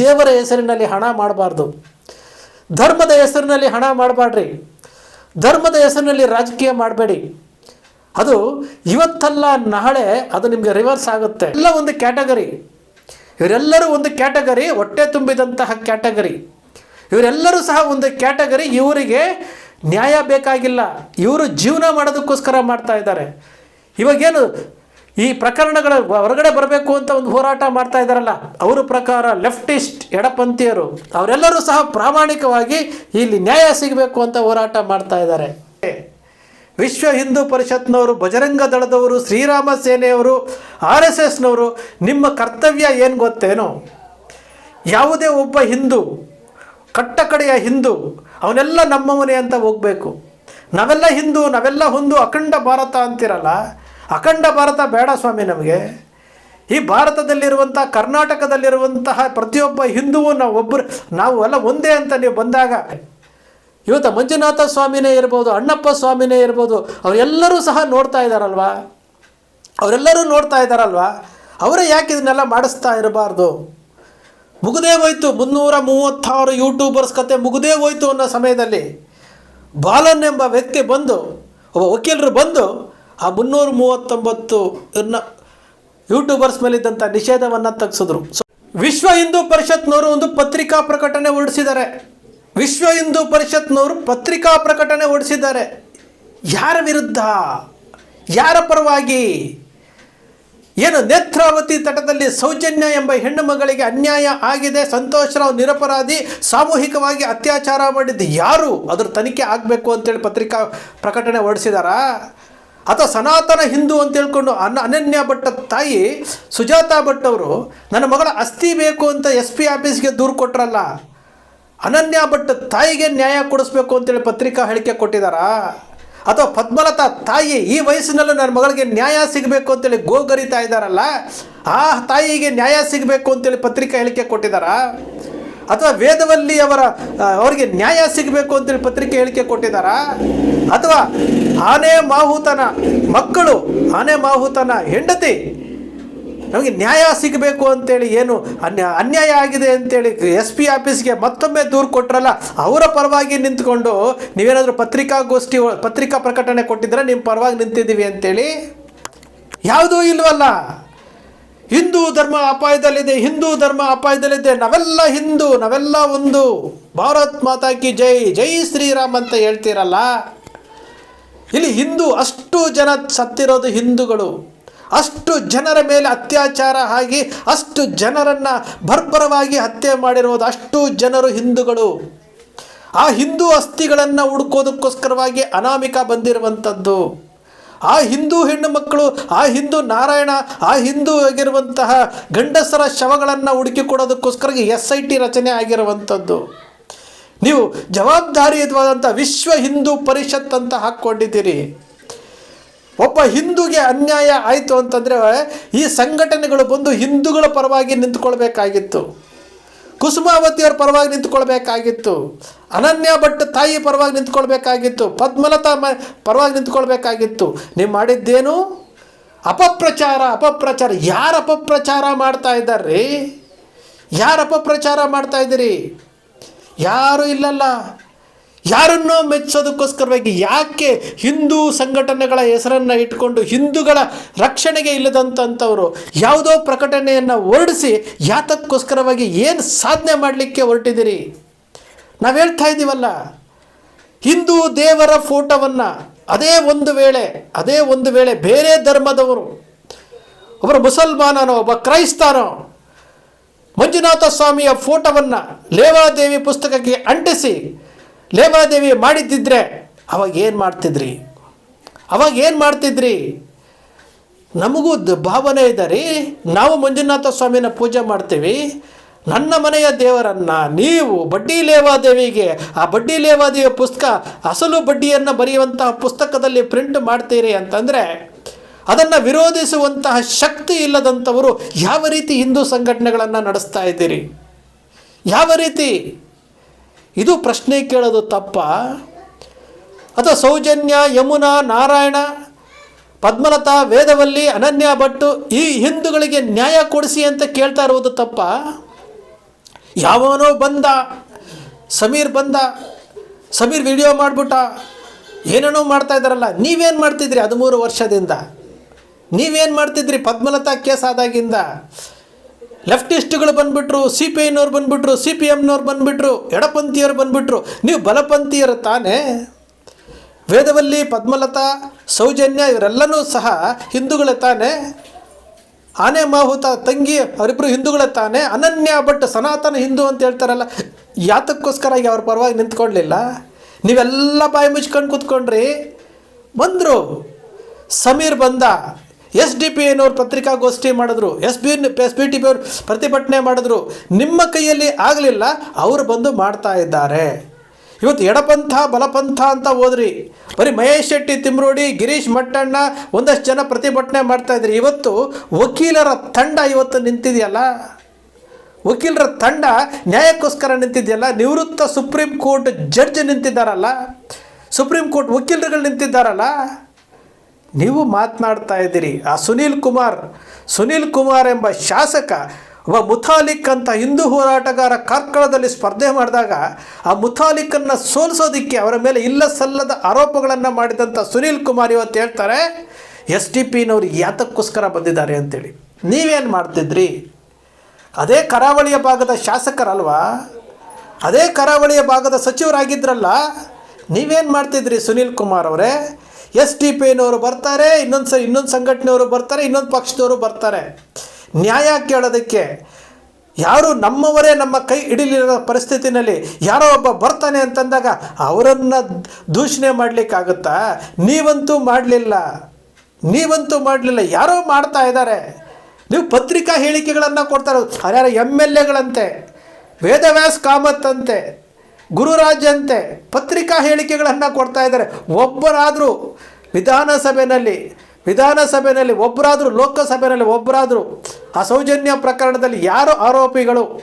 ದೇವರ ಹೆಸರಿನಲ್ಲಿ ಹಣ ಮಾಡಬಾರ್ದು. ಧರ್ಮದ ಹೆಸರಿನಲ್ಲಿ ಹಣ ಮಾಡಬಾಡ್ರಿ ಧರ್ಮದ ಹೆಸರಿನಲ್ಲಿ ರಾಜಕೀಯ ಮಾಡಬೇಡಿ. ಅದು ಇವತ್ತಲ್ಲ, ನಾಳೆ ಅದು ನಿಮಗೆ ರಿವರ್ಸ್ ಆಗುತ್ತೆ. ಎಲ್ಲ ಒಂದು ಕ್ಯಾಟಗರಿ. ಇವರೆಲ್ಲರೂ ಒಂದು ಕ್ಯಾಟಗರಿ, ಹೊಟ್ಟೆ ತುಂಬಿದಂತಹ ಕ್ಯಾಟಗರಿ. ಇವರೆಲ್ಲರೂ ಸಹ ಒಂದು ಕ್ಯಾಟಗರಿ, ಇವರಿಗೆ ನ್ಯಾಯ ಬೇಕಾಗಿಲ್ಲ. ಇವರು ಜೀವನ ಮಾಡೋದಕ್ಕೋಸ್ಕರ ಮಾಡ್ತಾ ಇದ್ದಾರೆ. ಇವಾಗೇನು ಈ ಪ್ರಕರಣಗಳ ಹೊರಗಡೆ ಬರಬೇಕು ಅಂತ ಒಂದು ಹೋರಾಟ ಮಾಡ್ತಾ ಇದ್ದಾರಲ್ಲ, ಅವರ ಪ್ರಕಾರ ಲೆಫ್ಟಿಸ್ಟ್ ಎಡಪಂಥೀಯರು, ಅವರೆಲ್ಲರೂ ಸಹ ಪ್ರಾಮಾಣಿಕವಾಗಿ ಇಲ್ಲಿ ನ್ಯಾಯ ಸಿಗಬೇಕು ಅಂತ ಹೋರಾಟ ಮಾಡ್ತಾ ಇದ್ದಾರೆ. ವಿಶ್ವ ಹಿಂದೂ ಪರಿಷತ್ನವರು ಬಜರಂಗ ದಳದವರು, ಶ್ರೀರಾಮ ಸೇನೆಯವರು, ಆರ್ ಎಸ್ ಎಸ್ನವರು, ನಿಮ್ಮ ಕರ್ತವ್ಯ ಏನು ಗೊತ್ತೇನೋ? ಯಾವುದೇ ಒಬ್ಬ ಹಿಂದೂ, ಕಟ್ಟಕಡೆಯ ಹಿಂದೂ, ಅವನೆಲ್ಲ ನಮ್ಮವನೇ ಅಂತ ಹೋಗಬೇಕು. ನಾವೆಲ್ಲ ಹಿಂದೂ, ನಾವೆಲ್ಲ ಹೊಂದು ಅಖಂಡ ಭಾರತ ಅಂತಿರಲ್ಲ ಅಖಂಡ ಭಾರತ ಬೇಡ ಸ್ವಾಮಿ ನಮಗೆ. ಈ ಭಾರತದಲ್ಲಿರುವಂಥ ಕರ್ನಾಟಕದಲ್ಲಿರುವಂತಹ ಪ್ರತಿಯೊಬ್ಬ ಹಿಂದೂ ನಾವು ಒಬ್ಬರು ನಾವು ಎಲ್ಲ ಒಂದೇ ಅಂತ ನೀವು ಬಂದಾಗ, ಇವತ್ತು ಮಂಜುನಾಥ ಸ್ವಾಮಿನೇ ಇರ್ಬೋದು, ಅಣ್ಣಪ್ಪ ಸ್ವಾಮಿನೇ ಇರ್ಬೋದು, ಅವರೆಲ್ಲರೂ ಸಹ ನೋಡ್ತಾ ಇದ್ದಾರಲ್ವಾ ಅವರೆಲ್ಲರೂ ನೋಡ್ತಾ ಇದ್ದಾರಲ್ವಾ ಅವರೇ ಯಾಕೆ ಇದನ್ನೆಲ್ಲ ಮಾಡಿಸ್ತಾ ಇರಬಾರ್ದು? ಮುಗದೇ ಹೋಯ್ತು, ಮುನ್ನೂರ ಮೂವತ್ತಾರು ಯೂಟ್ಯೂಬರ್ಸ್ ಕತೆ ಮುಗದೇ ಹೋಯ್ತು ಅನ್ನೋ ಸಮಯದಲ್ಲಿ, ಬಾಲನ್ ಎಂಬ ವ್ಯಕ್ತಿ ಬಂದು, ಒಬ್ಬ ವಕೀಲರು ಬಂದು ಆ ಮುನ್ನೂರ ಮೂವತ್ತೊಂಬತ್ತು ಯೂಟ್ಯೂಬರ್ಸ್ ಮೇಲಿದ್ದಂಥ ನಿಷೇಧವನ್ನು ತಗ್ಸಿದ್ರು. ವಿಶ್ವ ಹಿಂದೂ ಪರಿಷತ್ನವರು ಒಂದು ಪತ್ರಿಕಾ ಪ್ರಕಟಣೆ ಹೊರಡಿಸಿದ್ದಾರೆ. ವಿಶ್ವ ಹಿಂದೂ ಪರಿಷತ್ನವರು ಪತ್ರಿಕಾ ಪ್ರಕಟಣೆ ಹೊರಡಿಸಿದ್ದಾರೆ. ಯಾರ ವಿರುದ್ಧ? ಯಾರ ಪರವಾಗಿ? ಏನು ನೇತ್ರಾವತಿ ತಟದಲ್ಲಿ ಸೌಜನ್ಯ ಎಂಬ ಹೆಣ್ಣು ಮಗಳಿಗೆ ಅನ್ಯಾಯ ಆಗಿದೆ, ಸಂತೋಷ್ ರಾವ್ ನಿರಪರಾಧಿ, ಸಾಮೂಹಿಕವಾಗಿ ಅತ್ಯಾಚಾರ ಮಾಡಿದ್ದು ಯಾರು? ಅದ್ರ ತನಿಖೆ ಆಗಬೇಕು ಅಂತೇಳಿ ಪತ್ರಿಕಾ ಪ್ರಕಟಣೆ ಹೊರಡಿಸಿದಾರಾ? ಅಥವಾ ಸನಾತನ ಹಿಂದೂ ಅಂತ ಹೇಳ್ಕೊಂಡು ಅನ್ನ ಅನನ್ಯ ಭಟ್ಟ ತಾಯಿ ಸುಜಾತಾ ಭಟ್ ಅವರು, ನನ್ನ ಮಗಳ ಅಸ್ಥಿ ಬೇಕು ಅಂತ ಎಸ್ ಪಿ ಆಫೀಸ್ಗೆ ದೂರು ಕೊಟ್ರಲ್ಲ, ಅನನ್ಯ ಭಟ್ ತಾಯಿಗೆ ನ್ಯಾಯ ಕೊಡಿಸ್ಬೇಕು ಅಂತೇಳಿ ಪತ್ರಿಕಾ ಹೇಳಿಕೆ ಕೊಟ್ಟಿದ್ದಾರಾ ಅಥವಾ ಪದ್ಮಲತಾ ತಾಯಿ ಈ ವಯಸ್ಸಿನಲ್ಲೂ ನನ್ನ ಮಗಳಿಗೆ ನ್ಯಾಯ ಸಿಗಬೇಕು ಅಂತೇಳಿ ಗೋಗರಿತಾ ಇದ್ದಾರಲ್ಲ, ಆ ತಾಯಿಗೆ ನ್ಯಾಯ ಸಿಗಬೇಕು ಅಂತೇಳಿ ಪತ್ರಿಕಾ ಹೇಳಿಕೆ ಕೊಟ್ಟಿದ್ದಾರಾ ಅಥವಾ ವೇದವಲ್ಲಿ ಅವರ ಅವರಿಗೆ ನ್ಯಾಯ ಸಿಗಬೇಕು ಅಂತೇಳಿ ಪತ್ರಿಕೆ ಹೇಳಿಕೆ ಕೊಟ್ಟಿದ್ದಾರಾ? ಅಥವಾ ಆನೆ ಮಾಹುತನ ಮಕ್ಕಳು, ಆನೆ ಮಾಹುತನ ಹೆಂಡತಿ ನಮಗೆ ನ್ಯಾಯ ಸಿಗಬೇಕು ಅಂತೇಳಿ ಏನು ಅನ್ಯ, ಅನ್ಯಾಯ ಆಗಿದೆ ಅಂತೇಳಿ ಎಸ್ ಪಿ ಆಫೀಸ್ಗೆ ಮತ್ತೊಮ್ಮೆ ದೂರು ಕೊಟ್ಟರಲ್ಲ ಅವರ ಪರವಾಗಿ ನಿಂತ್ಕೊಂಡು ನೀವೇನಾದರೂ ಪತ್ರಿಕಾಗೋಷ್ಠಿ, ಪತ್ರಿಕಾ ಪ್ರಕಟಣೆ ಕೊಟ್ಟಿದ್ರೆ ನಿಮ್ಮ ಪರವಾಗಿ ನಿಂತಿದ್ದೀವಿ ಅಂತೇಳಿ ಯಾವುದೂ ಇಲ್ವಲ್ಲ. ಹಿಂದೂ ಧರ್ಮ ಅಪಾಯದಲ್ಲಿದೆ, ಹಿಂದೂ ಧರ್ಮ ಅಪಾಯದಲ್ಲಿದೆ, ನಾವೆಲ್ಲ ಹಿಂದೂ, ನಾವೆಲ್ಲ ಒಂದು. ಭಾರತ್ ಮಾತಾ ಕಿ ಜೈ ಜೈ ಶ್ರೀರಾಮ್ ಅಂತ ಹೇಳ್ತೀರಲ್ಲ? ಇಲ್ಲಿ ಹಿಂದೂ ಅಷ್ಟು ಜನ ಸತ್ತಿರೋದು ಹಿಂದೂಗಳು. ಅಷ್ಟು ಜನರ ಮೇಲೆ ಅತ್ಯಾಚಾರ ಆಗಿ, ಅಷ್ಟು ಜನರನ್ನು ಬರ್ಬರವಾಗಿ ಹತ್ಯೆ ಮಾಡಿರೋದು ಅಷ್ಟು ಜನರು ಹಿಂದೂಗಳು. ಆ ಹಿಂದೂ ಅಸ್ಥಿಗಳನ್ನು ಹುಡುಕೋದಕ್ಕೋಸ್ಕರವಾಗಿ ಅನಾಮಿಕ ಬಂದಿರುವಂಥದ್ದು. ಆ ಹಿಂದೂ ಹೆಣ್ಣು ಮಕ್ಕಳು, ಆ ಹಿಂದೂ ನಾರಾಯಣ, ಆ ಹಿಂದೂ ಆಗಿರುವಂತಹ ಗಂಡಸರ ಶವಗಳನ್ನು ಹುಡುಕಿ ಕೊಡೋದಕ್ಕೋಸ್ಕರ ಎಸ್ ಐ ಟಿ ರಚನೆ ಆಗಿರುವಂಥದ್ದು. ನೀವು ಜವಾಬ್ದಾರಿಯುತವಾದಂಥ ವಿಶ್ವ ಹಿಂದೂ ಪರಿಷತ್ ಅಂತ ಹಾಕ್ಕೊಂಡಿದ್ದೀರಿ. ಒಬ್ಬ ಹಿಂದೂಗೆ ಅನ್ಯಾಯ ಆಯಿತು ಅಂತಂದರೆ ಈ ಸಂಘಟನೆಗಳು ಬಂದು ಹಿಂದೂಗಳ ಪರವಾಗಿ ನಿಂತ್ಕೊಳ್ಬೇಕಾಗಿತ್ತು. ಕುಸುಮಾವತಿಯವ್ರ ಪರವಾಗಿ ನಿಂತ್ಕೊಳ್ಬೇಕಾಗಿತ್ತು. ಅನನ್ಯ ಭಟ್ ತಾಯಿ ಪರವಾಗಿ ನಿಂತ್ಕೊಳ್ಬೇಕಾಗಿತ್ತು. ಪದ್ಮಲತಾ ಮ, ಪರವಾಗಿ ನಿಂತ್ಕೊಳ್ಬೇಕಾಗಿತ್ತು. ನೀವು ಮಾಡಿದ್ದೇನು? ಅಪಪ್ರಚಾರ ಅಪಪ್ರಚಾರ. ಯಾರು ಅಪಪ್ರಚಾರ ಮಾಡ್ತಾ ಇದ್ದಾರೆ ಯಾರು ಅಪಪ್ರಚಾರ ಮಾಡ್ತಾ ಇದ್ದೀರಿ? ಯಾರೂ ಇಲ್ಲಲ್ಲ. ಯಾರನ್ನೋ ಮೆಚ್ಚೋದಕ್ಕೋಸ್ಕರವಾಗಿ ಯಾಕೆ ಹಿಂದೂ ಸಂಘಟನೆಗಳ ಹೆಸರನ್ನು ಇಟ್ಕೊಂಡು ಹಿಂದೂಗಳ ರಕ್ಷಣೆಗೆ ಇಲ್ಲದಂಥವರು ಯಾವುದೋ ಪ್ರಕಟಣೆಯನ್ನು ಹೊರಡಿಸಿ ಯಾತಕ್ಕೋಸ್ಕರವಾಗಿ ಏನು ಸಾಧನೆ ಮಾಡಲಿಕ್ಕೆ ಹೊರಟಿದ್ದೀರಿ? ನಾವು ಹೇಳ್ತಾ ಇದ್ದೀವಲ್ಲ, ಹಿಂದೂ ದೇವರ ಫೋಟೋವನ್ನು ಅದೇ ಒಂದು ವೇಳೆ, ಅದೇ ಒಂದು ವೇಳೆ ಬೇರೆ ಧರ್ಮದವರು ಒಬ್ಬರು ಮುಸಲ್ಮಾನನೋ, ಒಬ್ಬ ಕ್ರೈಸ್ತನೋ, ಮಂಜುನಾಥ ಸ್ವಾಮಿಯ ಫೋಟೋವನ್ನು ಲೇವಾದೇವಿ ಪುಸ್ತಕಕ್ಕೆ ಅಂಟಿಸಿ ಲೇವಾದೇವಿ ಮಾಡಿದ್ದಿದ್ರೆ, ಅವಾಗ ಏನು ಮಾಡ್ತಿದ್ರಿ? ಅವಾಗ ಏನು ಮಾಡ್ತಿದ್ರಿ? ನಮಗೂ ಭಾವನೆ ಇದೆ ರೀ, ನಾವು ಮಂಜುನಾಥ ಸ್ವಾಮಿನ ಪೂಜೆ ಮಾಡ್ತೀವಿ, ನನ್ನ ಮನೆಯ ದೇವರನ್ನು ನೀವು ಬಡ್ಡಿ ಲೇವಾದೇವಿಗೆ ಆ ಬಡ್ಡಿ ಲೇವಾದೇವಿಯ ಪುಸ್ತಕ, ಅಸಲು ಬಡ್ಡಿಯನ್ನು ಬರೆಯುವಂತಹ ಪುಸ್ತಕದಲ್ಲಿ ಪ್ರಿಂಟ್ ಮಾಡ್ತೀರಿ ಅಂತಂದರೆ, ಅದನ್ನು ವಿರೋಧಿಸುವಂತಹ ಶಕ್ತಿ ಇಲ್ಲದಂಥವರು ಯಾವ ರೀತಿ ಹಿಂದೂ ಸಂಘಟನೆಗಳನ್ನು ನಡೆಸ್ತಾ ಇದ್ದೀರಿ? ಯಾವ ರೀತಿ ಇದು ಪ್ರಶ್ನೆ ಕೇಳೋದು ತಪ್ಪ. ಅಥವಾ ಸೌಜನ್ಯ, ಯಮುನಾ, ನಾರಾಯಣ, ಪದ್ಮಲತಾ, ವೇದವಲ್ಲಿ, ಅನನ್ಯ ಭಟ್ಟು ಈ ಹಿಂದೂಗಳಿಗೆ ನ್ಯಾಯ ಕೊಡಿಸಿ ಅಂತ ಕೇಳ್ತಾ ಇರುವುದು ತಪ್ಪ. ಯಾವನೋ ಬಂದ, ಸಮೀರ್ ಬಂದ, ಸಮೀರ್ ವಿಡಿಯೋ ಮಾಡಿಬಿಟ್ಟ, ಏನೇನೋ ಮಾಡ್ತಾ ಇದ್ದಾರಲ್ಲ, ನೀವೇನು ಮಾಡ್ತಿದ್ರಿ ಹದಿಮೂರು ವರ್ಷದಿಂದ? ನೀವೇನು ಮಾಡ್ತಿದ್ರಿ ಪದ್ಮಲತಾ ಕೇಸ್ ಆದಾಗಿಂದ? ಲೆಫ್ಟಿಸ್ಟ್ಗಳು ಬಂದ್ಬಿಟ್ರು ಸಿ ಪಿ ಐನವ್ರು ಬಂದ್ಬಿಟ್ರು ಸಿ ಪಿ ಎಮ್ನವ್ರು ಬಂದ್ಬಿಟ್ರು, ಎಡಪಂಥೀಯರು ಬಂದ್ಬಿಟ್ರು. ನೀವು ಬಲಪಂಥೀಯರು ತಾನೇ. ವೇದವಲ್ಲಿ ಪದ್ಮಲತಾ, ಸೌಜನ್ಯ ಇವರೆಲ್ಲನೂ ಸಹ ಹಿಂದೂಗಳೇ ತಾನೇ. ಆನೆ, ಮಾಹುತ, ತಂಗಿ ಅವರಿಬ್ಬರು ಹಿಂದೂಗಳೇ ತಾನೇ. ಅನನ್ಯ ಭಟ್ ಸನಾತನ ಹಿಂದೂ ಅಂತ ಹೇಳ್ತಾರಲ್ಲ, ಯಾತಕ್ಕೋಸ್ಕರ ಅವ್ರ ಪರವಾಗಿ ನಿಂತ್ಕೊಳ್ಲಿಲ್ಲ ನೀವೆಲ್ಲ ಬಾಯಿ ಮುಚ್ಕೊಂಡು ಕೂತ್ಕೊಂಡ್ರಿ. ಬಂದರು. ಸಮೀರ್ ಬಂದ. ಎಸ್ ಡಿ ಪಿ ಎನವ್ರು ಪತ್ರಿಕಾಗೋಷ್ಠಿ ಮಾಡಿದ್ರು, S B S B T P ಅವರು ಪ್ರತಿಭಟನೆ ಮಾಡಿದ್ರು. ನಿಮ್ಮ ಕೈಯಲ್ಲಿ ಆಗಲಿಲ್ಲ, ಅವರು ಬಂದು ಮಾಡ್ತಾ ಇದ್ದಾರೆ. ಇವತ್ತು ಎಡಪಂಥ, ಬಲಪಂಥ ಅಂತ ಹೋದ್ರಿ. ಬರೀ ಮಹೇಶ್ ಶೆಟ್ಟಿ, ತಿಮ್ರೋಡಿ, ಗಿರೀಶ್ ಮಟ್ಟಣ್ಣ ಒಂದಷ್ಟು ಜನ ಪ್ರತಿಭಟನೆ ಮಾಡ್ತಾ ಇದ್ರಿ. ಇವತ್ತು ವಕೀಲರ ತಂಡ ಇವತ್ತು ನಿಂತಿದೆಯಲ್ಲ? ವಕೀಲರ ತಂಡ ನ್ಯಾಯಕ್ಕೋಸ್ಕರ ನಿಂತಿದೆಯಲ್ಲ? ನಿವೃತ್ತ ಸುಪ್ರೀಂ ಕೋರ್ಟ್ ಜಡ್ಜ್ ನಿಂತಿದ್ದಾರಲ್ಲ? ಸುಪ್ರೀಂ ಕೋರ್ಟ್ ವಕೀಲರುಗಳು ನಿಂತಿದ್ದಾರಲ್ಲ? ನೀವು ಮಾತನಾಡ್ತಾ ಇದ್ದೀರಿ. ಆ ಸುನೀಲ್ ಕುಮಾರ್ ಸುನೀಲ್ ಕುಮಾರ್ ಎಂಬ ಶಾಸಕ, ಒಬ್ಬ ಮುಥಾಲಿಕ್ ಅಂತ ಹಿಂದೂ ಹೋರಾಟಗಾರ ಕಾರ್ಕಳದಲ್ಲಿ ಸ್ಪರ್ಧೆ ಮಾಡಿದಾಗ ಆ ಮುಥಾಲಿಕ್ಕನ್ನು ಸೋಲಿಸೋದಕ್ಕೆ ಅವರ ಮೇಲೆ ಇಲ್ಲ ಸಲ್ಲದ ಆರೋಪಗಳನ್ನು ಮಾಡಿದಂಥ ಸುನೀಲ್ ಕುಮಾರ್ ಇವತ್ತು ಹೇಳ್ತಾರೆ, ಎಸ್ ಡಿ ಪಿನವ್ರು ಯಾತಕ್ಕೋಸ್ಕರ ಬಂದಿದ್ದಾರೆ ಅಂತೇಳಿ. ನೀವೇನು ಮಾಡ್ತಿದ್ರಿ? ಅದೇ ಕರಾವಳಿಯ ಭಾಗದ ಶಾಸಕರಲ್ವಾ? ಅದೇ ಕರಾವಳಿಯ ಭಾಗದ ಸಚಿವರಾಗಿದ್ರಲ್ಲ, ನೀವೇನು ಮಾಡ್ತಿದ್ರಿ ಸುನೀಲ್ ಕುಮಾರ್ ಅವರೇ? ಎಸ್ ಟಿ ಪಿನವರು ಬರ್ತಾರೆ, ಇನ್ನೊಂದು ಸ ಇನ್ನೊಂದು ಸಂಘಟನೆಯವರು ಬರ್ತಾರೆ, ಇನ್ನೊಂದು ಪಕ್ಷದವರು ಬರ್ತಾರೆ. ನ್ಯಾಯ ಕೇಳೋದಕ್ಕೆ ಯಾರು ನಮ್ಮವರೇ ನಮ್ಮ ಕೈ ಹಿಡಿಲಿರೋ ಪರಿಸ್ಥಿತಿನಲ್ಲಿ ಯಾರೋ ಒಬ್ಬ ಬರ್ತಾನೆ ಅಂತಂದಾಗ ಅವರನ್ನು ದೂಷಣೆ ಮಾಡಲಿಕ್ಕಾಗುತ್ತಾ? ನೀವಂತೂ ಮಾಡಲಿಲ್ಲ. ನೀವಂತೂ ಮಾಡಲಿಲ್ಲ. ಯಾರೋ ಮಾಡ್ತಾ ಇದ್ದಾರೆ. ನೀವು ಪತ್ರಿಕಾ ಹೇಳಿಕೆಗಳನ್ನು ಕೊಡ್ತಾರೆ ಯಾರ್ಯಾರ ಎಂ ಎಲ್ ಎಗಳಂತೆ, ವೇದವ್ಯಾಸ್ ಕಾಮತ್ ಅಂತೆ ಗುರುರಾಜ್ ಅಂತೆ ಪತ್ರಿಕಾ ಹೇಳಿಕೆಗಳನ್ನು ಕೊಡ್ತಾ ಇದ್ದಾರೆ. ಒಬ್ಬರಾದರೂ ವಿಧಾನಸಭೆಯಲ್ಲಿ ವಿಧಾನಸಭೆಯಲ್ಲಿ ಒಬ್ಬರಾದರೂ ಲೋಕಸಭೆಯಲ್ಲಿ ಒಬ್ಬರಾದರೂ ಆ ಸೌಜನ್ಯ ಪ್ರಕರಣದಲ್ಲಿ ಯಾರು ಆರೋಪಿಗಳು,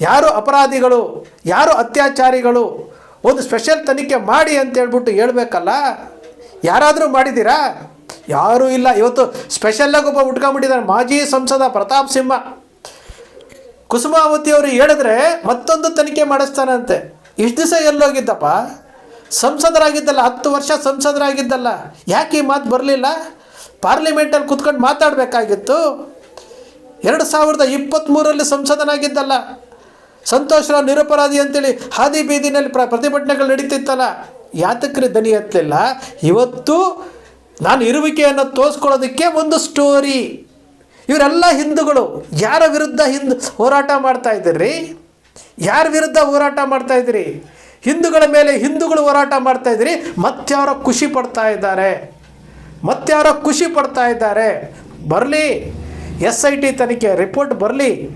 ಯಾರು ಅಪರಾಧಿಗಳು, ಯಾರು ಅತ್ಯಾಚಾರಿಗಳು, ಒಂದು ಸ್ಪೆಷಲ್ ತನಿಖೆ ಮಾಡಿ ಅಂತ ಹೇಳ್ಬಿಟ್ಟು ಹೇಳಬೇಕಲ್ಲ? ಯಾರಾದರೂ ಮಾಡಿದ್ದೀರಾ? ಯಾರೂ ಇಲ್ಲ. ಇವತ್ತು ಸ್ಪೆಷಲ್ಲಾಗಿ ಒಬ್ಬ ಉಟ್ಕೊಂಡ್ಬಿಟ್ಟಿದ್ದಾರೆ ಮಾಜಿ ಸಂಸದ ಪ್ರತಾಪ್ ಸಿಂಹ. ಕುಸುಮಾವತಿ ಅವರು ಹೇಳಿದ್ರೆ ಮತ್ತೊಂದು ತನಿಖೆ ಮಾಡಿಸ್ತಾನಂತೆ. ಇಷ್ಟು ದಿವಸ ಎಲ್ಲೋಗಿದ್ದಪ್ಪ? ಸಂಸದರಾಗಿದ್ದಲ್ಲ, ಹತ್ತು ವರ್ಷ ಸಂಸದರಾಗಿದ್ದಲ್ಲ. ಯಾಕೆ ಈ ಮಾತು ಬರಲಿಲ್ಲ? ಪಾರ್ಲಿಮೆಂಟಲ್ಲಿ ಕುತ್ಕೊಂಡು ಮಾತಾಡಬೇಕಾಗಿತ್ತು. ಎರಡು ಸಾವಿರದ ಇಪ್ಪತ್ತ್ಮೂರರಲ್ಲಿ ಸಂಸದನಾಗಿದ್ದಲ್ಲ. ಸಂತೋಷರಾವ್ ನಿರಪರಾಧಿ ಅಂತೇಳಿ ಹಾದಿ ಬೀದಿನಲ್ಲಿ ಪ್ರ ಪ್ರತಿಭಟನೆಗಳು ನಡೀತಿತ್ತಲ್ಲ. ಯಾತಕ್ರಿ ದನಿ ಎತ್ತಲಿಲ್ಲ? ಇವತ್ತು ನಾನು ಇರುವಿಕೆಯನ್ನು ತೋರಿಸ್ಕೊಳ್ಳೋದಕ್ಕೆ ಒಂದು ಸ್ಟೋರಿ ಇವರೆಲ್ಲ ಹಿಂದೂಗಳು. ಯಾರ ವಿರುದ್ಧ ಹಿಂದ್ ಹೋರಾಟ ಮಾಡ್ತಾ ಇದ್ದೀರಿ? ಯಾರ ವಿರುದ್ಧ ಹೋರಾಟ ಮಾಡ್ತಾ ಇದ್ದೀರಿ? ಹಿಂದೂಗಳ ಮೇಲೆ ಹಿಂದೂಗಳು ಹೋರಾಟ ಮಾಡ್ತಾ ಇದ್ದೀರಿ. ಮತ್ತಾರೋ ಖುಷಿ ಪಡ್ತಾ ಇದ್ದಾರೆ. ಮತ್ತಾರೋ ಖುಷಿ ಪಡ್ತಾ ಇದ್ದಾರೆ. ಬರಲಿ. ಎಸ್ ಐ ಟಿ ತನಿಖೆ, ರಿಪೋರ್ಟ್ ಬರಲಿ.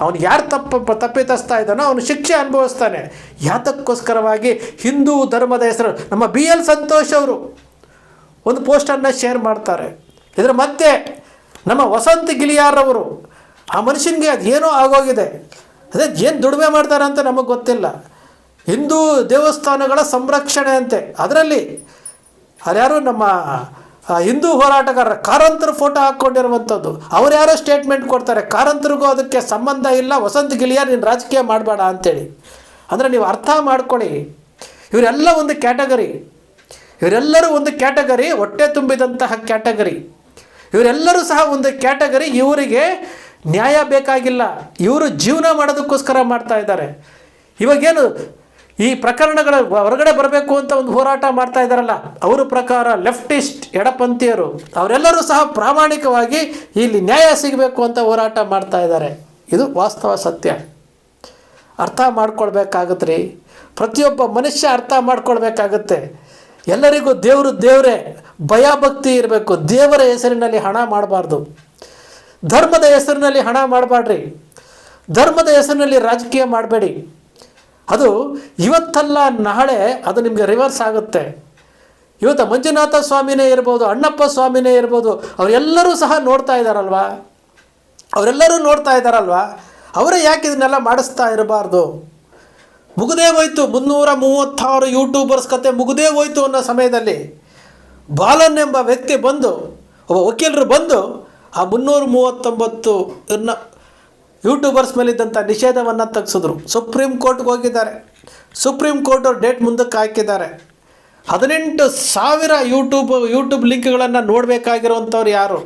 ಅವನು ಯಾರು ತಪ್ಪ ತಪ್ಪಿತಸ್ತಾ ಇದ್ದಾನೋ ಅವನು ಶಿಕ್ಷೆ ಅನುಭವಿಸ್ತಾನೆ. ಯಾತಕ್ಕೋಸ್ಕರವಾಗಿ ಹಿಂದೂ ಧರ್ಮದ ಹೆಸರು, ನಮ್ಮ ಬಿ ಎಲ್ ಸಂತೋಷ್ ಅವರು ಒಂದು ಪೋಸ್ಟನ್ನು ಶೇರ್ ಮಾಡ್ತಾರೆ. ಇದರ ಮತ್ತೆ ನಮ್ಮ ವಸಂತ ಗಿಲಿಯಾರ್ ಅವರು ಆ ಮನುಷ್ಯನಿಗೆ ಅದೇನೋ ಆಗೋಗಿದೆ. ಅದೇ ಏನು ದುಡಿಮೆ ಮಾಡ್ತಾರೆ ಅಂತ ನಮಗೆ ಗೊತ್ತಿಲ್ಲ. ಹಿಂದೂ ದೇವಸ್ಥಾನಗಳ ಸಂರಕ್ಷಣೆ ಅಂತೆ ಅದರಲ್ಲಿ ಅದ್ಯಾರು ನಮ್ಮ ಹಿಂದೂ ಹೋರಾಟಗಾರರ ಕಾರಂತರ ಫೋಟೋ ಹಾಕ್ಕೊಂಡಿರುವಂಥದ್ದು. ಅವ್ರು ಯಾರೋ ಸ್ಟೇಟ್ಮೆಂಟ್ ಕೊಡ್ತಾರೆ, ಕಾರಂತರಿಗೂ ಅದಕ್ಕೆ ಸಂಬಂಧ ಇಲ್ಲ, ವಸಂತ ಗಿಳಿಯ ನೀನು ರಾಜಕೀಯ ಮಾಡಬೇಡ ಅಂತೇಳಿ. ಅಂದರೆ ನೀವು ಅರ್ಥ ಮಾಡ್ಕೊಳ್ಳಿ. ಇವರೆಲ್ಲ ಒಂದು ಕ್ಯಾಟಗರಿ. ಇವರೆಲ್ಲರೂ ಒಂದು ಕ್ಯಾಟಗರಿ, ಹೊಟ್ಟೆ ತುಂಬಿದಂತಹ ಕ್ಯಾಟಗರಿ. ಇವರೆಲ್ಲರೂ ಸಹ ಒಂದು ಕ್ಯಾಟಗರಿ, ಇವರಿಗೆ ನ್ಯಾಯ ಬೇಕಾಗಿಲ್ಲ. ಇವರು ಜೀವನ ಮಾಡೋದಕ್ಕೋಸ್ಕರ ಮಾಡ್ತಾ ಇದ್ದಾರೆ. ಇವಾಗೇನು ಈ ಪ್ರಕರಣಗಳ ಹೊರಗಡೆ ಬರಬೇಕು ಅಂತ ಒಂದು ಹೋರಾಟ ಮಾಡ್ತಾ ಇದ್ದಾರಲ್ಲ, ಅವರ ಪ್ರಕಾರ ಲೆಫ್ಟಿಸ್ಟ್ ಎಡಪಂಥೀಯರು, ಅವರೆಲ್ಲರೂ ಸಹ ಪ್ರಾಮಾಣಿಕವಾಗಿ ಇಲ್ಲಿ ನ್ಯಾಯ ಸಿಗಬೇಕು ಅಂತ ಹೋರಾಟ ಮಾಡ್ತಾ ಇದ್ದಾರೆ. ಇದು ವಾಸ್ತವ ಸತ್ಯ. ಅರ್ಥ ಮಾಡ್ಕೊಳ್ಬೇಕಾಗತ್ತೆ ರೀ ಪ್ರತಿಯೊಬ್ಬ ಮನುಷ್ಯ ಅರ್ಥ ಮಾಡ್ಕೊಳ್ಬೇಕಾಗತ್ತೆ. ಎಲ್ಲರಿಗೂ ದೇವರು ದೇವರೇ, ಭಯಭಕ್ತಿ ಇರಬೇಕು. ದೇವರ ಹೆಸರಿನಲ್ಲಿ ಹಣ ಮಾಡಬಾರ್ದು. ಧರ್ಮದ ಹೆಸರಿನಲ್ಲಿ ಹಣ ಮಾಡಬೇಡ್ರಿ ಧರ್ಮದ ಹೆಸರಿನಲ್ಲಿ ರಾಜಕೀಯ ಮಾಡಬೇಡಿ. ಅದು ಇವತ್ತಲ್ಲ ನಾಳೆ ಅದು ನಿಮಗೆ ರಿವರ್ಸ್ ಆಗುತ್ತೆ. ಇವತ್ತು ಮಂಜುನಾಥ ಸ್ವಾಮಿನೇ ಇರ್ಬೋದು, ಅಣ್ಣಪ್ಪ ಸ್ವಾಮಿನೇ ಇರ್ಬೋದು, ಅವರೆಲ್ಲರೂ ಸಹ ನೋಡ್ತಾ ಇದ್ದಾರಲ್ವಾ ಅವರೆಲ್ಲರೂ ನೋಡ್ತಾ ಇದ್ದಾರಲ್ವಾ ಅವರೇ ಯಾಕೆ ಇದನ್ನೆಲ್ಲ ಮಾಡಿಸ್ತಾ ಇರಬಾರ್ದು? ಮುಗದೇ ಹೋಯ್ತು ಮುನ್ನೂರ ಮೂವತ್ತಾರು ಯೂಟ್ಯೂಬರ್ಸ್ ಕತೆ ಮುಗದೇ ಹೋಯ್ತು ಅನ್ನೋ ಸಮಯದಲ್ಲಿ ಬಾಲನ್ ಎಂಬ ವ್ಯಕ್ತಿ ಬಂದು, ಒಬ್ಬ ವಕೀಲರು ಬಂದು ಆ ಮುನ್ನೂರ ಮೂವತ್ತೊಂಬತ್ತು ಯೂಟ್ಯೂಬರ್ಸ್ ಮೇಲಿದ್ದಂಥ ನಿಷೇಧವನ್ನು ತಗ್ಸಿದ್ರು. ಸುಪ್ರೀಂ ಕೋರ್ಟ್ಗೆ ಹೋಗಿದ್ದಾರೆ. ಸುಪ್ರೀಂ ಕೋರ್ಟ್ ಅವ್ರು ಡೇಟ್ ಮುಂದಕ್ಕೆ ಹಾಕಿದ್ದಾರೆ. ಹದಿನೆಂಟು ಸಾವಿರ ಯೂಟ್ಯೂಬ್ ಯೂಟ್ಯೂಬ್ ಲಿಂಕ್ಗಳನ್ನು ನೋಡಬೇಕಾಗಿರುವಂಥವ್ರು ಯಾರು?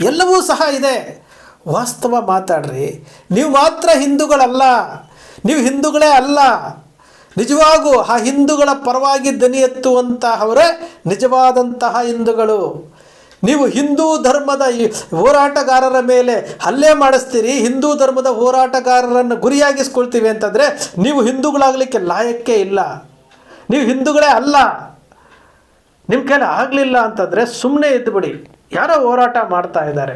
ಎಲ್ಲವೂ ಸಹ ಇದೆ. ವಾಸ್ತವ ಮಾತಾಡ್ರಿ. ನೀವು ಮಾತ್ರ ಹಿಂದೂಗಳಲ್ಲ. ನೀವು ಹಿಂದೂಗಳೇ ಅಲ್ಲ. ನಿಜವಾಗೂ ಆ ಹಿಂದೂಗಳ ಪರವಾಗಿ ದನಿ ಎತ್ತುವಂತಹವರೇ ನಿಜವಾದಂತಹ ಹಿಂದೂಗಳು. ನೀವು ಹಿಂದೂ ಧರ್ಮದ ಈ ಹೋರಾಟಗಾರರ ಮೇಲೆ ಹಲ್ಲೆ ಮಾಡಿಸ್ತೀರಿ, ಹಿಂದೂ ಧರ್ಮದ ಹೋರಾಟಗಾರರನ್ನು ಗುರಿಯಾಗಿಸ್ಕೊಳ್ತೀವಿ ಅಂತಂದರೆ ನೀವು ಹಿಂದೂಗಳಾಗಲಿಕ್ಕೆ ಲಾಯಕ್ಕೆ ಇಲ್ಲ. ನೀವು ಹಿಂದೂಗಳೇ ಅಲ್ಲ. ನಿಮ್ಮ ಕೈಲಿ ಆಗಲಿಲ್ಲ ಅಂತಂದರೆ ಸುಮ್ಮನೆ ಇದ್ದುಬಿಡಿ ಯಾರೋ ಹೋರಾಟ ಮಾಡ್ತಾ ಇದ್ದಾರೆ.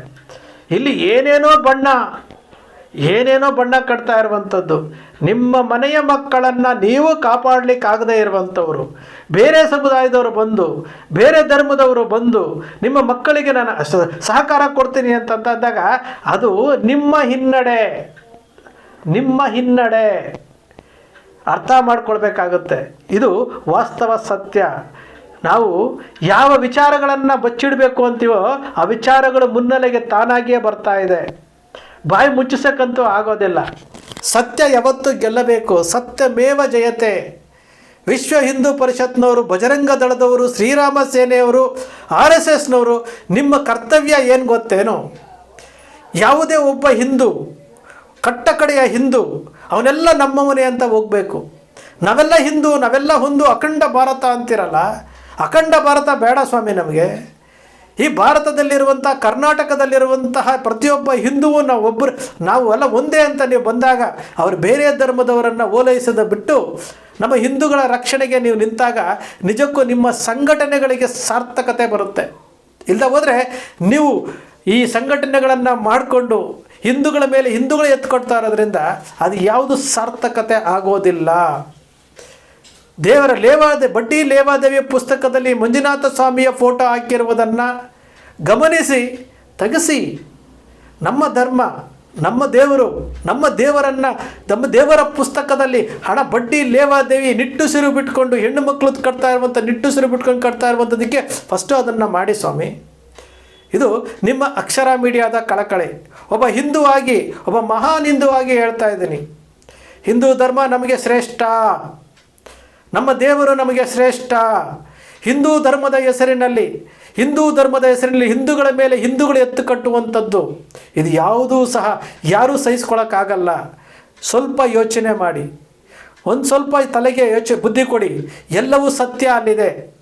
ಇಲ್ಲಿ ಏನೇನೋ ಬಣ್ಣ ಏನೇನೋ ಬಣ್ಣ ಕಟ್ತಾ ಇರುವಂಥದ್ದು. ನಿಮ್ಮ ಮನೆಯ ಮಕ್ಕಳನ್ನು ನೀವು ಕಾಪಾಡಲಿಕ್ಕಾಗದೇ ಇರುವಂಥವ್ರು. ಬೇರೆ ಸಮುದಾಯದವರು ಬಂದು, ಬೇರೆ ಧರ್ಮದವರು ಬಂದು ನಿಮ್ಮ ಮಕ್ಕಳಿಗೆ ನಾನು ಸಹಕಾರ ಕೊಡ್ತೀನಿ ಅಂತಂದಾಗ ಅದು ನಿಮ್ಮ ಹಿನ್ನಡೆ. ನಿಮ್ಮ ಹಿನ್ನಡೆ. ಅರ್ಥ ಮಾಡ್ಕೊಳ್ಬೇಕಾಗುತ್ತೆ. ಇದು ವಾಸ್ತವ ಸತ್ಯ. ನಾವು ಯಾವ ವಿಚಾರಗಳನ್ನು ಬಚ್ಚಿಡಬೇಕು ಅಂತೀವೋ ಆ ವಿಚಾರಗಳು ಮುನ್ನೆಲೆಗೆ ತಾನಾಗಿಯೇ ಬರ್ತಾ ಇದೆ. ಬಾಯಿ ಮುಚ್ಚಿಸಕ್ಕಂತೂ ಆಗೋದಿಲ್ಲ. ಸತ್ಯ ಯಾವತ್ತೂ ಗೆಲ್ಲಬೇಕು? ಸತ್ಯಮೇವ ಜಯತೆ? ವಿಶ್ವ ಹಿಂದೂ ಪರಿಷತ್ನವರು ಬಜರಂಗ ದಳದವರು, ಶ್ರೀರಾಮ ಸೇನೆಯವರು, ಆರ್ ಎಸ್ ಎಸ್ನವರು, ನಿಮ್ಮ ಕರ್ತವ್ಯ ಏನು ಗೊತ್ತೇನು? ಯಾವುದೇ ಒಬ್ಬ ಹಿಂದೂ ಕಟ್ಟ ಕಡೆಯ ಹಿಂದೂ, ಅವನೆಲ್ಲ ನಮ್ಮವನೇ ಅಂತ ಹೋಗಬೇಕು. ನಾವೆಲ್ಲ ಹಿಂದೂ, ನಾವೆಲ್ಲ ಹೊಂದು ಅಖಂಡ ಭಾರತ ಅಂತಿರಲ್ಲ? ಅಖಂಡ ಭಾರತ ಬೇಡ ಸ್ವಾಮಿ ನಮಗೆ. ಈ ಭಾರತದಲ್ಲಿರುವಂತಹ ಕರ್ನಾಟಕದಲ್ಲಿರುವಂತಹ ಪ್ರತಿಯೊಬ್ಬ ಹಿಂದುವು ನಾವು ಒಬ್ಬರು ನಾವು ಎಲ್ಲ ಒಂದೇ ಅಂತ ನೀವು ಬಂದಾಗ, ಅವರು ಬೇರೆ ಧರ್ಮದವರನ್ನು ಓಲೈಸದ ಬಿಟ್ಟು, ನಮ್ಮ ಹಿಂದೂಗಳ ರಕ್ಷಣೆಗೆ ನೀವು ನಿಂತಾಗ ನಿಜಕ್ಕೂ ನಿಮ್ಮ ಸಂಘಟನೆಗಳಿಗೆ ಸಾರ್ಥಕತೆ ಬರುತ್ತೆ. ಇಲ್ಲದ ಹೋದರೆ ನೀವು ಈ ಸಂಘಟನೆಗಳನ್ನು ಮಾಡಿಕೊಂಡು, ಹಿಂದೂಗಳ ಮೇಲೆ ಹಿಂದೂಗಳು ಎತ್ಕೊಡ್ತಾ ಇರೋದ್ರಿಂದ ಅದು ಯಾವುದು ಸಾರ್ಥಕತೆ ಆಗೋದಿಲ್ಲ. ದೇವರ ಲೇವಾದ ಬಡ್ಡಿ ಲೇವಾದೇವಿಯ ಪುಸ್ತಕದಲ್ಲಿ ಮಂಜುನಾಥ ಸ್ವಾಮಿಯ ಫೋಟೋ ಹಾಕಿರುವುದನ್ನು ಗಮನಿಸಿ ತಗಸಿ ನಮ್ಮ ಧರ್ಮ, ನಮ್ಮ ದೇವರು, ನಮ್ಮ ದೇವರನ್ನು, ನಮ್ಮ ದೇವರ ಪುಸ್ತಕದಲ್ಲಿ ಹಣ ಬಡ್ಡಿ ಲೇವಾದೇವಿ ನಿಟ್ಟುಸಿರು ಬಿಟ್ಕೊಂಡು ಹೆಣ್ಣು ಮಕ್ಕಳು ಕಟ್ತಾ ಇರುವಂಥ ನಿಟ್ಟುಸಿರು ಬಿಟ್ಕೊಂಡು ಕಟ್ತಾ ಇರುವಂಥದ್ದಕ್ಕೆ ಫಸ್ಟು ಅದನ್ನು ಮಾಡಿ ಸ್ವಾಮಿ. ಇದು ನಿಮ್ಮ ಅಕ್ಷರ ಮೀಡಿಯಾದ ಕಳಕಳಿ. ಒಬ್ಬ ಹಿಂದೂ ಆಗಿ ಒಬ್ಬ ಮಹಾನ್ ಹಿಂದೂ ಆಗಿ ಹೇಳ್ತಾ ಇದ್ದೀನಿ. ಹಿಂದೂ ಧರ್ಮ ನಮಗೆ ಶ್ರೇಷ್ಠ. ನಮ್ಮ ದೇವರು ನಮಗೆ ಶ್ರೇಷ್ಠ. ಹಿಂದೂ ಧರ್ಮದ ಹೆಸರಿನಲ್ಲಿ, ಹಿಂದೂ ಧರ್ಮದ ಹೆಸರಿನಲ್ಲಿ ಹಿಂದೂಗಳ ಮೇಲೆ ಹಿಂದೂಗಳು ಎತ್ತು ಕಟ್ಟುವಂಥದ್ದು. ಇದು ಯಾವುದೂ ಸಹ ಯಾರೂ ಸಹಿಸ್ಕೊಳಕ್ಕಾಗಲ್ಲ. ಸ್ವಲ್ಪ ಯೋಚನೆ ಮಾಡಿ. ಒಂದು ಸ್ವಲ್ಪ ತಲೆಗೆ ಯೋಚನೆ ಬುದ್ಧಿ ಕೊಡಿ. ಎಲ್ಲವೂ ಸತ್ಯ ಅಲ್ಲಿದೆ.